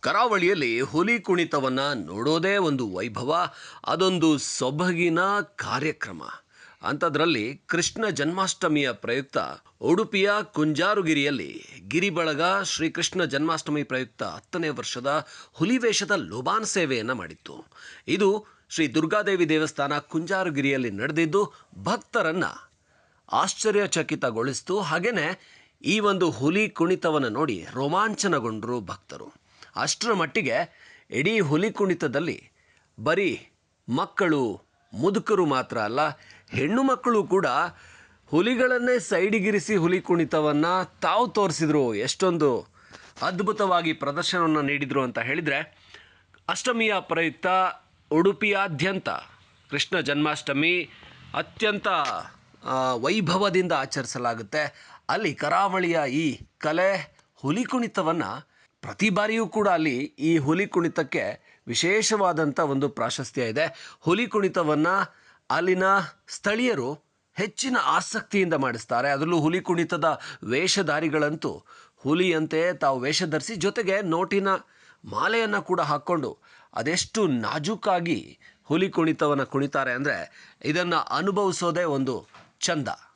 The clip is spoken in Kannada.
ಕರಾವಳಿಯಲ್ಲಿ ಹುಲಿ ಕುಣಿತವನ್ನು ನೋಡೋದೇ ಒಂದು ವೈಭವ, ಅದೊಂದು ಸೊಬಗಿನ ಕಾರ್ಯಕ್ರಮ. ಅಂಥದ್ರಲ್ಲಿ ಕೃಷ್ಣ ಜನ್ಮಾಷ್ಟಮಿಯ ಪ್ರಯುಕ್ತ ಉಡುಪಿಯ ಕುಂಜಾರುಗಿರಿಯಲ್ಲಿ ಗಿರಿಬಳಗ ಶ್ರೀಕೃಷ್ಣ ಜನ್ಮಾಷ್ಟಮಿ ಪ್ರಯುಕ್ತ ಹತ್ತನೇ ವರ್ಷದ ಹುಲಿವೇಷದ ಲೋಬಾನ್ ಸೇವೆಯನ್ನು ಮಾಡಿತ್ತು. ಇದು ಶ್ರೀ ದುರ್ಗಾದೇವಿ ದೇವಸ್ಥಾನ ಕುಂಜಾರುಗಿರಿಯಲ್ಲಿ ನಡೆದಿದ್ದು ಭಕ್ತರನ್ನು ಆಶ್ಚರ್ಯಚಕಿತಗೊಳಿಸಿತು ಹಾಗೆಯೇ ಈ ಒಂದು ಹುಲಿ ಕುಣಿತವನ್ನು ನೋಡಿ ರೋಮಾಂಚನಗೊಂಡರು ಭಕ್ತರು ಅಷ್ಟರ ಮಟ್ಟಿಗೆ ಇಡೀ ಹುಲಿ ಕುಣಿತದಲ್ಲಿ ಬರೀ ಮಕ್ಕಳು, ಮುದುಕರು ಮಾತ್ರ ಅಲ್ಲ, ಹೆಣ್ಣು ಮಕ್ಕಳು ಕೂಡ ಹುಲಿಗಳನ್ನೇ ಸೈಡಿಗಿರಿಸಿ ಹುಲಿ ಕುಣಿತವನ್ನು ತಾವು ತೋರಿಸಿದ್ರು. ಎಷ್ಟೊಂದು ಅದ್ಭುತವಾಗಿ ಪ್ರದರ್ಶನವನ್ನು ನೀಡಿದರು ಅಂತ ಹೇಳಿದರೆ, ಅಷ್ಟಮಿಯ ಪ್ರಯುಕ್ತ ಉಡುಪಿಯಾದ್ಯಂತ ಕೃಷ್ಣ ಜನ್ಮಾಷ್ಟಮಿ ಅತ್ಯಂತ ವೈಭವದಿಂದ ಆಚರಿಸಲಾಗುತ್ತೆ. ಅಲ್ಲಿ ಕರಾವಳಿಯ ಈ ಕಲೆ ಹುಲಿ ಕುಣಿತವನ್ನು ಪ್ರತಿ ಬಾರಿಯೂ ಕೂಡ ಅಲ್ಲಿ ಈ ಹುಲಿ ಕುಣಿತಕ್ಕೆ ವಿಶೇಷವಾದಂಥ ಒಂದು ಪ್ರಾಶಸ್ತ್ಯ ಇದೆ. ಹುಲಿ ಕುಣಿತವನ್ನು ಅಲ್ಲಿನ ಸ್ಥಳೀಯರು ಹೆಚ್ಚಿನ ಆಸಕ್ತಿಯಿಂದ ಮಾಡಿಸ್ತಾರೆ. ಅದರಲ್ಲೂ ಹುಲಿ ಕುಣಿತದ ವೇಷಧಾರಿಗಳಂತೂ ಹುಲಿಯಂತೆ ತಾವು ವೇಷ ಧರಿಸಿ ಜೊತೆಗೆ ನೋಟಿನ ಮಾಲೆಯನ್ನು ಕೂಡ ಹಾಕ್ಕೊಂಡು ಅದೆಷ್ಟು ನಾಜೂಕಾಗಿ ಹುಲಿ ಕುಣಿತವನ್ನು ಕುಣಿತಾರೆ ಅಂದರೆ ಇದನ್ನು ಅನುಭವಿಸೋದೇ ಒಂದು ಚಂದ.